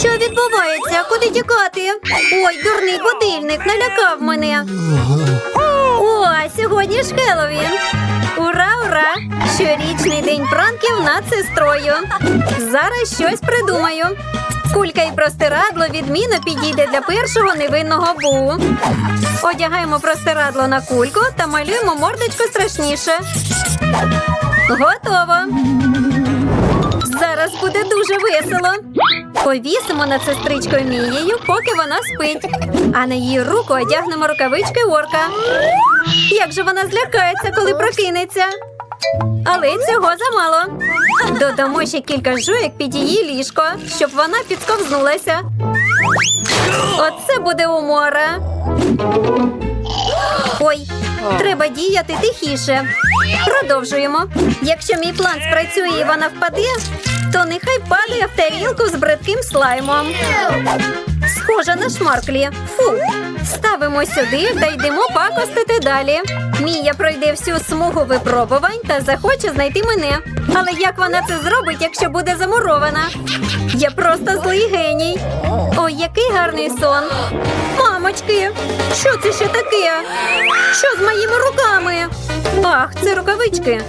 Що відбувається? Куди тікати? Ой, дурний будильник налякав мене. О, сьогодні ж Хеллоуін. Ура, ура! Щорічний день пранків над сестрою. Зараз щось придумаю. Кулька і простирадло відмінно підійде для першого невинного бу. Одягаємо простирадло на кульку та малюємо мордочку страшніше. Готово. Зараз буде дуже весело. Повісимо над сестричкою Мією, поки вона спить. А на її руку одягнемо рукавички орка. Як же вона злякається, коли прокинеться? Але цього замало. Додамо ще кілька жуєк під її ліжко, щоб вона підсковзнулася. Оце буде умора. Ой, треба діяти тихіше. Продовжуємо. Якщо мій план спрацює і вона впаде, то нехай падає в тарілку з бридким слаймом. Схожа на шмарклі. Фу. Ставимо сюди та йдемо пакостити далі. Мія пройде всю смугу випробувань та захоче знайти мене. Але як вона це зробить, якщо буде замурована? Я просто злий геній. Ой, який гарний сон. Мамочки, що це ще таке? Що з моїми руками? Ах, це рукавички.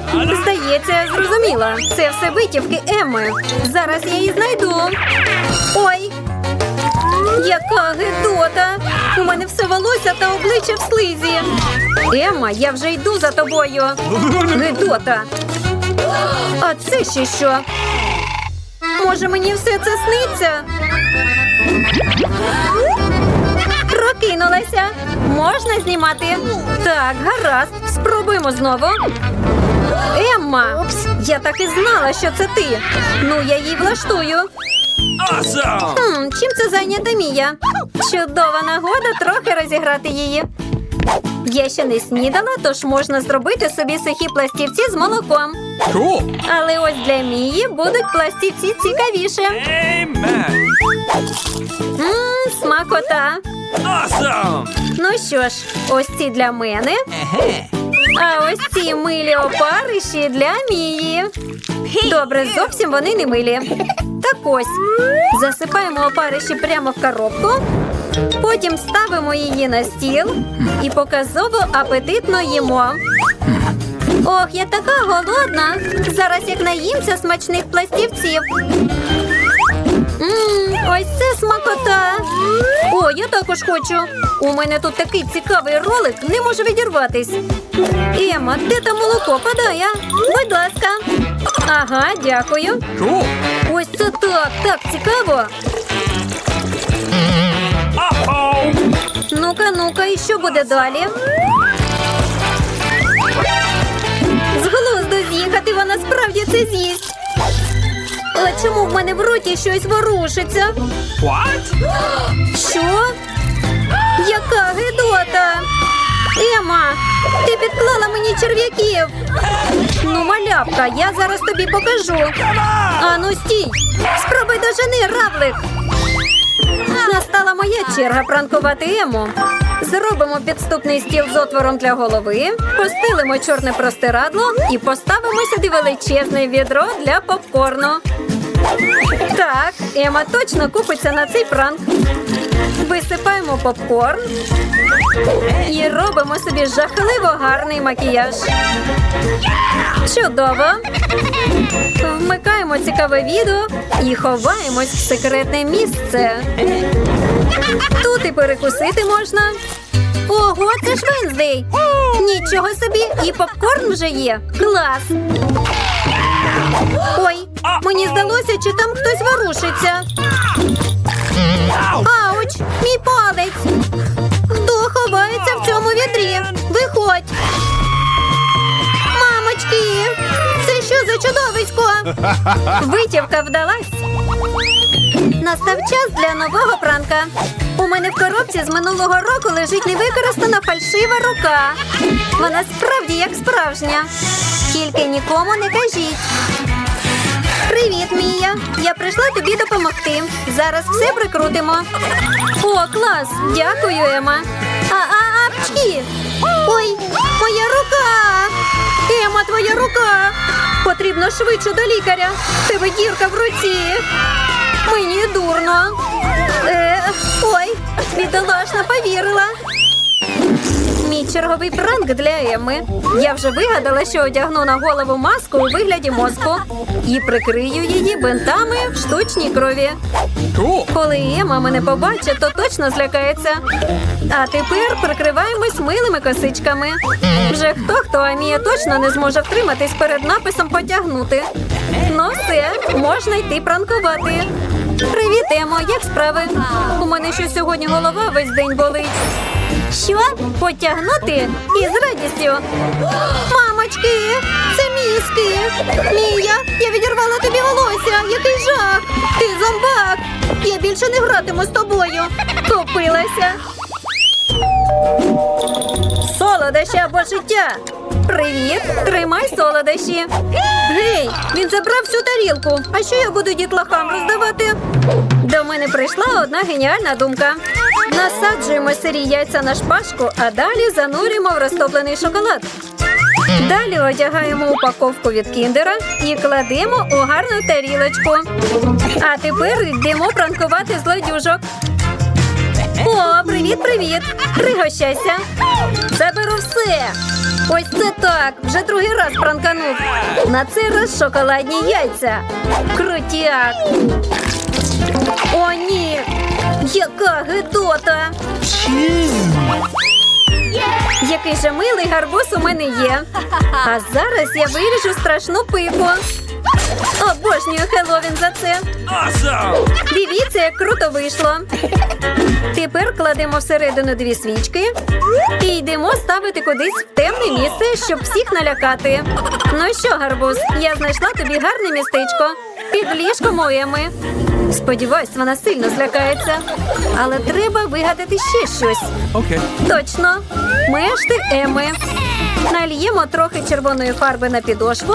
Здається, зрозуміла. Це все витівки Емми. Зараз я її знайду. Ой, яка гидота! У мене все волосся та обличчя в слизі. Емма, я вже йду за тобою. Гидота. А це ще що? Може, мені все це сниться? Прокинулася. Можна знімати? Так, гаразд. Спробуємо знову. Емма, я так і знала, що це ти. Ну, я їй влаштую. Awesome! Хм, чим це зайнята Мія? Чудова нагода трохи розіграти її. Я ще не снідала, тож можна зробити собі сухі пластівці з молоком. Cool! Але ось для Мії будуть пластівці цікавіше. Amen! Мм, смакота. Awesome! Ну що ж, ось ці для мене. А ось ці милі опариші для Мії. Добре, зовсім вони не милі. Так ось. Засипаємо опариші прямо в коробку. Потім ставимо її на стіл і показово апетитно їмо. Ох, я така голодна. Зараз як наїмся смачних пластівців. Мм, ось це смакота. О, я також хочу. У мене тут такий цікавий ролик, не можу відірватись. Ема, де там молоко падає? Будь ласка. Ага, дякую. Ось це так, так цікаво. Ну-ка, ну-ка, і що буде далі? Вона справді це з'їсть. А чому в мене в роті щось ворушиться? What? Що? Яка гидота? Ема, ти підклала мені черв'яків. Ну, малявка, я зараз тобі покажу. Ану, стій! Спробуй дожени, равлик. Настала моя черга пранкувати Ему. Зробимо підступний стіл з отвором для голови, постелимо чорне простирадло і поставимо сюди величезне відро для попкорну. Так, Ема точно купиться на цей пранк. Висипаємо попкорн і робимо собі жахливо гарний макіяж. Чудово! Вмикаємо цікаве відео і ховаємось в секретне місце. Тут і перекусити можна. Ого, це ж Венздей! Нічого собі, і попкорн вже є. Клас! Ой, мені здалося, чи там хтось ворушиться. Ауч, мій палець. Чудовисько? Витівка вдалась. Настав час для нового пранка. У мене в коробці з минулого року лежить невикористана фальшива рука. Вона справді як справжня. Тільки нікому не кажіть. Привіт, Мія. Я прийшла тобі допомогти. Зараз все прикрутимо. О, клас! Дякую, Ема. А, а, апчки! Ой, моя рука! Ема, твоя рука! Потрібно швидше до лікаря. Тебе дірка в руці. Мені дурно. Е, ой, бідолашна повірила. Мій черговий пранк для Еми. Я вже вигадала, що одягну на голову маску у вигляді мозку і прикрию її бинтами в штучній крові. Коли Ема мене побачить, то точно злякається. А тепер прикриваємось милими косичками. Вже хто хто, а Мія точно не зможе втриматись перед написом потягнути. Ну все, можна йти пранкувати. Привіт, Емо, як справи? У мене що сьогодні голова весь день болить. Що? Потягнути? Із радістю. Мамочки, це мізки. Мія, я відірвала тобі волосся. Який жах. Ти зомбак. Я більше не гратиму з тобою. Купилася. Солодощі або життя. Привіт, тримай солодощі. Гей, він забрав всю тарілку. А що я буду дітлахам роздавати? До мене прийшла одна геніальна думка. Насаджуємо сирі яйця на шпажку, а далі занурюємо в розтоплений шоколад. Далі одягаємо упаковку від кіндера і кладемо у гарну тарілочку. А тепер йдемо пранкувати злодюжок. О, привіт, привіт! Пригощайся. Заберу все. Ось це так. Вже другий раз пранканув. На цей раз шоколадні яйця. Крутяк. О, ні. Яка гидота. Який же милий гарбуз у мене є. А зараз я виріжу страшну пику. Обожнюю Хеллоуін за це. Awesome. Дивіться, як круто вийшло. Тепер кладемо всередину дві свічки і йдемо ставити кудись в темне місце, щоб всіх налякати. Ну що, гарбуз, я знайшла тобі гарне містечко під ліжком у Еми. Сподіваюсь, вона сильно злякається. Але треба вигадати ще щось. Okay. Точно, мешти Еми. Нальємо трохи червоної фарби на підошву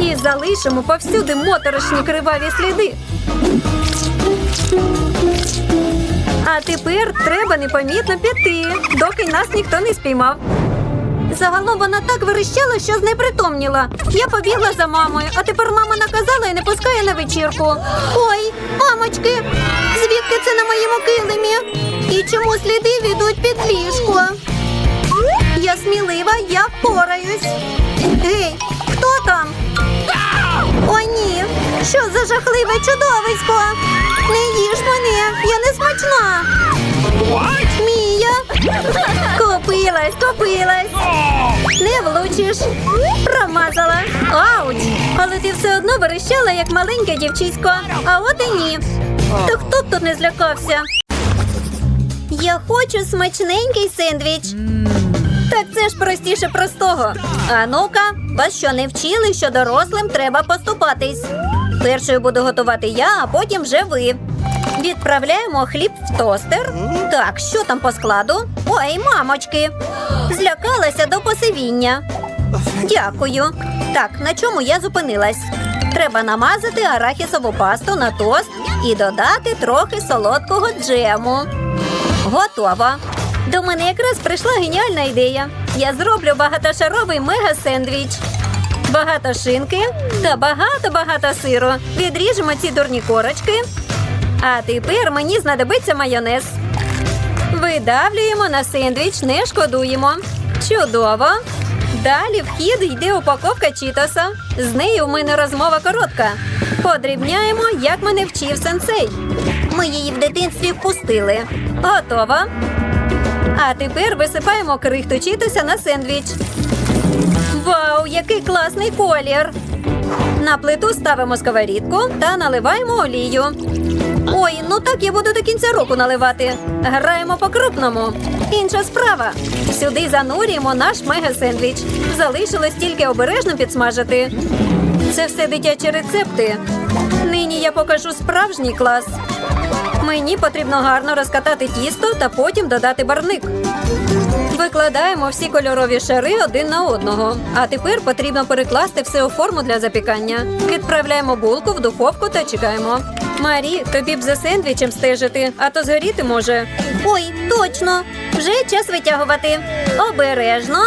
і залишимо повсюди моторошні криваві сліди. А тепер треба непомітно піти, доки нас ніхто не спіймав. Загалом вона так верещала, що знепритомніла. Я побігла за мамою, а тепер мама наказала і не пускає на вечірку. Ой, мамочки, звідки це на моєму килимі? І чому сліди ведуть під ліжко? Я смілива, я впораюсь. Гей, хто там? О, ні! Що за жахливе чудовисько? Не їж мене, я не смачна. Мія. Купилась, купилась. Oh. Не влучиш. Промазала. Ауч! Але ти все одно верещала, як маленьке дівчисько. А от і ні. То хто б тут не злякався? Я хочу смачненький сендвіч. Так це ж простіше простого. А ну-ка, вас що не вчили, що дорослим треба поступатись. Першою буду готувати я, а потім вже ви. Відправляємо хліб в тостер. Так, що там по складу? Ой, мамочки. Злякалася до посивіння. Дякую. Так, на чому я зупинилась? Треба намазати арахісову пасту на тост і додати трохи солодкого джему. Готово. До мене якраз прийшла геніальна ідея. Я зроблю багатошаровий мега-сендвіч. Багато шинки та багато-багато сиру. Відріжемо ці дурні корочки. А тепер мені знадобиться майонез. Видавлюємо на сендвіч, не шкодуємо. Чудово. Далі в хід йде упаковка чітоса. З нею у мене розмова коротка. Подрібняємо, як мене вчив сенсей. Ми її в дитинстві впустили. Готово. А тепер висипаємо крихту чітоса на сендвіч. Вау, який класний колір! На плиту ставимо сковорідку та наливаємо олію. Ой, ну так я буду до кінця року наливати. Граємо по-крупному. Інша справа. Сюди занурюємо наш мега-сендвіч. Залишилось тільки обережно підсмажити. Це все дитячі рецепти. Нині я покажу справжній клас. Мені потрібно гарно розкатати тісто та потім додати барник. Викладаємо всі кольорові шари один на одного. А тепер потрібно перекласти все у форму для запікання. Відправляємо булку в духовку та чекаємо. Марі, тобі б за сендвічем стежити, а то згоріти може. Ой, точно! Вже час витягувати. Обережно.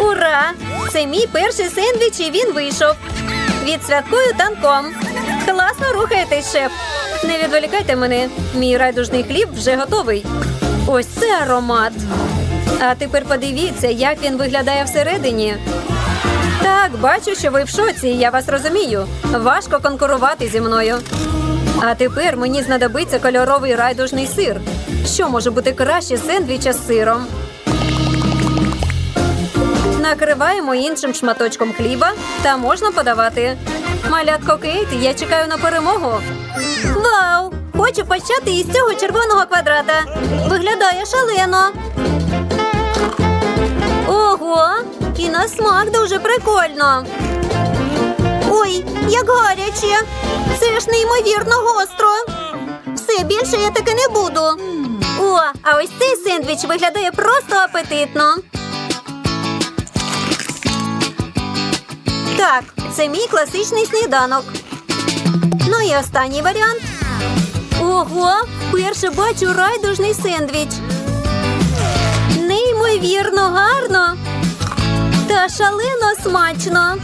Ура! Це мій перший сендвіч, і він вийшов. Відсвяткую танком. Класно рухаєтесь, шеф. Не відволікайте мене. Мій райдужний хліб вже готовий. Ось це аромат. А тепер подивіться, як він виглядає всередині. Так, бачу, що ви в шоці, я вас розумію. Важко конкурувати зі мною. А тепер мені знадобиться кольоровий райдужний сир. Що може бути краще сендвіча з сиром? Накриваємо іншим шматочком хліба та можна подавати. Малятко Кейт, я чекаю на перемогу. Вау! Хочу почати із цього червоного квадрата. Виглядає шалено. Ого! І на смак дуже прикольно. Ой, як гаряче! Це ж неймовірно гостро. Все більше я таки не буду. О, а ось цей сендвіч виглядає просто апетитно. Так, це мій класичний сніданок. Ну і останній варіант. Ого, вперше бачу райдужний сендвіч. Неймовірно гарно та шалено смачно.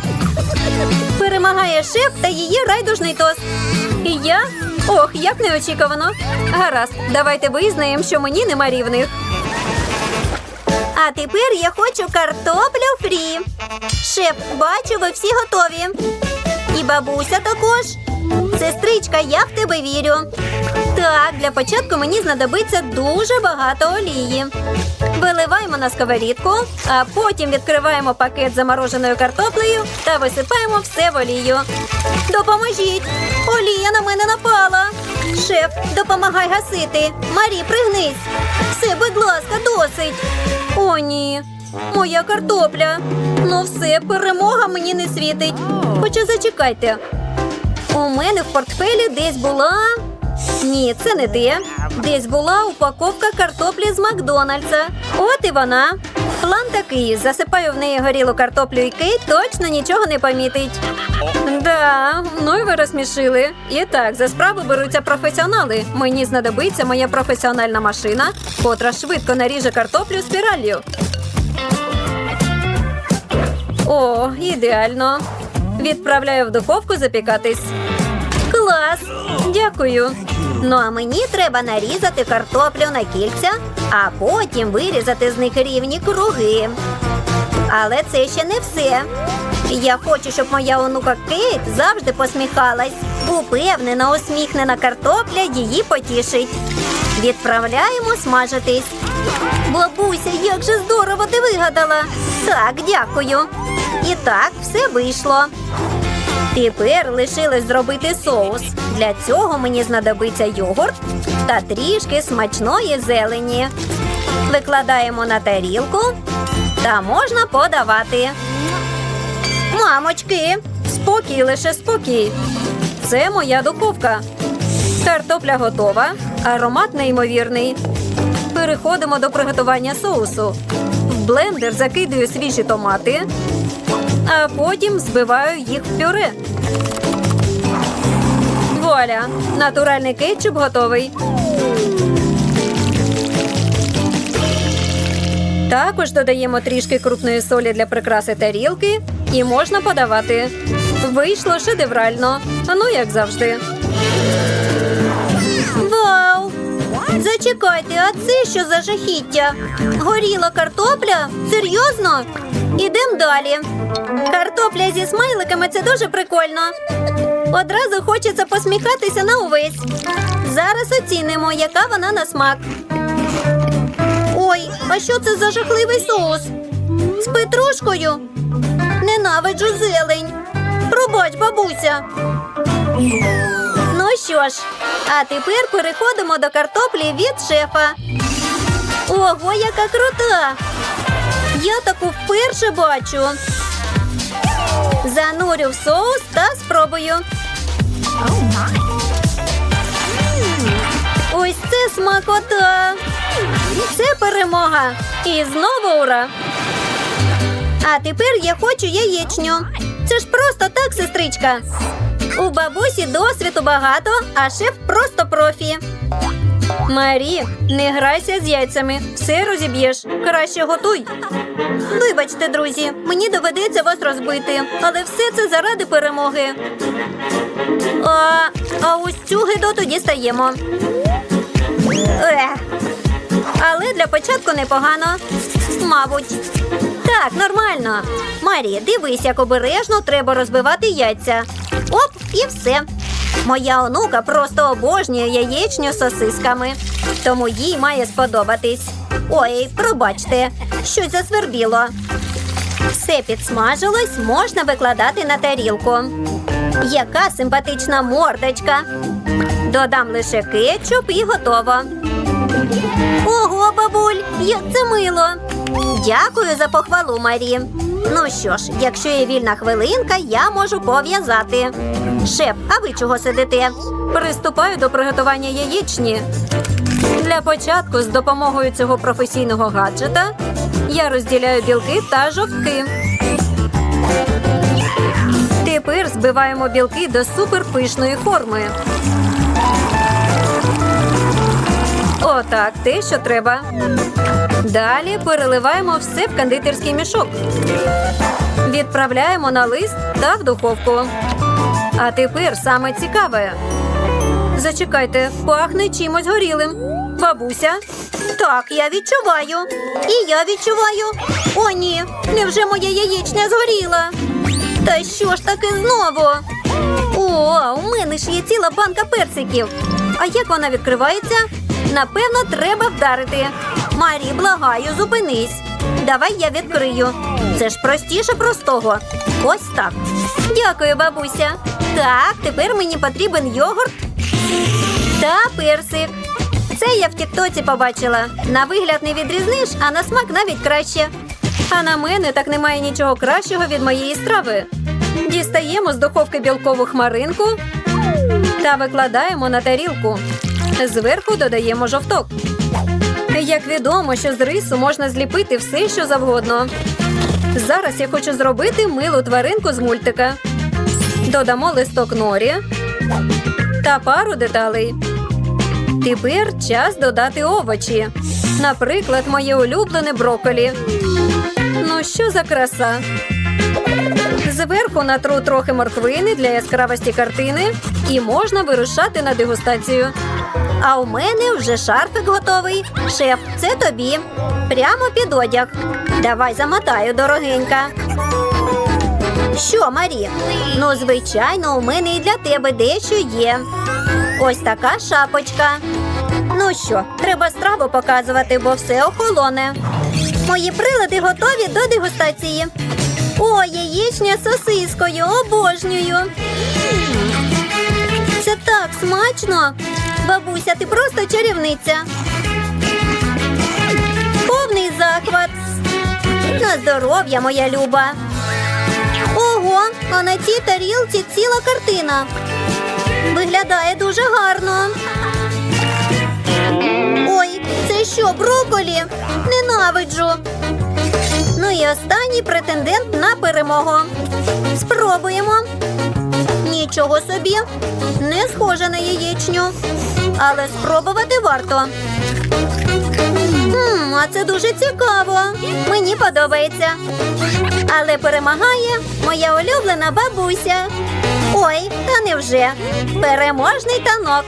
Перемагає шеф та її райдужний тост. І я? Ох, як неочікувано. Гаразд, давайте визнаємо, що мені нема рівних. А тепер я хочу картоплю фрі. Шеф, бачу, ви всі готові. І бабуся також. Сестричка, я в тебе вірю. Так, для початку мені знадобиться дуже багато олії. Виливаємо на сковорідку, а потім відкриваємо пакет замороженою картоплею та висипаємо все в олію. Допоможіть! Олія на мене напала. Шеф, допомагай гасити. Марі, пригнись. Все, будь ласка, досить. О, ні. Моя картопля. Ну все, перемога мені не світить. Хоча зачекайте. У мене в портфелі десь була. Ні, це не те. Десь була упаковка картоплі з Макдональдса. От і вона. План такий: засипаю в неї горілу картоплю і Кейт точно нічого не помітить. Да, ну і ви розсмішили. І так, за справу беруться професіонали. Мені знадобиться моя професіональна машина, котра швидко наріже картоплю спіраллю. О, ідеально. Відправляю в духовку запікатись. Клас! Дякую. Ну а мені треба нарізати картоплю на кільця, а потім вирізати з них рівні круги. Але це ще не все. Я хочу, щоб моя онука Кейт завжди посміхалась. Упевнена, усміхнена картопля її потішить. Відправляємо смажитись. Бабуся, як же здорово ти вигадала. Так, дякую. І так, все вийшло. Тепер лишилось зробити соус. Для цього мені знадобиться йогурт та трішки смачної зелені. Викладаємо на тарілку та можна подавати. Мамочки, спокій, лише спокій. Це моя духовка. Картопля готова, аромат неймовірний. Переходимо до приготування соусу. В блендер закидую свіжі томати, а потім збиваю їх в пюре. Вуаля! Натуральний кетчуп готовий. Також додаємо трішки крупної солі для прикраси тарілки і можна подавати. Вийшло шедеврально. Ну, як завжди. Вау! Зачекайте, а це що за жахіття? Горіла картопля? Серйозно? Ідемо далі. Картопля зі смайликами це дуже прикольно. Одразу хочеться посміхатися на увесь. Зараз оцінимо, яка вона на смак. Ой, а що це за жахливий соус? З петрушкою? Ненавиджу зелень. Пробач, бабуся. Ну що ж, а тепер переходимо до картоплі від шефа. Ого, яка крута! Я таку вперше бачу. Занурю в соус та спробую. Ось це смакота. Це перемога. І знову ура. А тепер я хочу яєчню. Це ж просто так, сестричка. У бабусі досвіду багато, а шеф просто профі. Марі, не грайся з яйцями, все розіб'єш. Краще готуй. Вибачте, друзі, мені доведеться вас розбити, але все це заради перемоги. А, а ось цю гидоту дістаємо. Ех. Але для початку непогано. Мабуть. Так, нормально. Марі, дивись, як обережно треба розбивати яйця. Оп, і все. Моя онука просто обожнює яєчню з сосисками, тому їй має сподобатись. Ой, пробачте, щось засвербіло. Все підсмажилось, можна викладати на тарілку. Яка симпатична мордочка. Додам лише кетчуп і готово. Ого, бабуль, як це мило. Дякую за похвалу, Марі. Ну що ж, якщо є вільна хвилинка, я можу пов'язати. Шеф, а ви чого сидите? Приступаю до приготування яєчні. Для початку, з допомогою цього професійного гаджета, я розділяю білки та жовтки. Тепер збиваємо білки до суперпишної форми. Отак, те, що треба. Далі переливаємо все в кондитерський мішок. Відправляємо на лист та в духовку. А тепер саме цікаве. Зачекайте, пахне чимось горілим. Бабуся. Так, я відчуваю. І я відчуваю. О, ні, невже моя яєчня згоріла? Та що ж таки знову? О, у мене ж є ціла банка персиків. А як вона відкривається? Напевно, треба вдарити. Марі, благаю, зупинись. Давай я відкрию. Це ж простіше простого. Ось так. Дякую, бабуся. Так, тепер мені потрібен йогурт та персик. Це я в Тіктоці побачила. На вигляд не відрізниш, а на смак навіть краще. А на мене так немає нічого кращого від моєї страви. Дістаємо з духовки білкову хмаринку та викладаємо на тарілку. Зверху додаємо жовток. Як відомо, що з рису можна зліпити все, що завгодно. Зараз я хочу зробити милу тваринку з мультика. Додамо листок норі та пару деталей. Тепер час додати овочі. Наприклад, моє улюблене брокколі. Ну, що за краса? Зверху натру трохи морквини для яскравості картини і можна вирушати на дегустацію. А у мене вже шарфик готовий. Шеф, це тобі. Прямо під одяг. Давай замотаю, дорогенька. Що, Марі? Ну, звичайно, у мене і для тебе дещо є. Ось така шапочка. Ну що, треба страву показувати, бо все охолоне. Мої прилади готові до дегустації. О, яєчня з сосискою, обожнюю. Це так смачно. Бабуся, ти просто чарівниця. Повний захват. На здоров'я, моя люба. Ого, а на цій тарілці ціла картина. Виглядає дуже гарно. Ой, це що, броколі? Ненавиджу. Ну і останній претендент на перемогу. Спробуємо. Нічого собі. Не схоже на яєчню. Але спробувати варто. Хм, а це дуже цікаво. Мені подобається. Але перемагає моя улюблена бабуся. Ой, та невже? Переможний танок.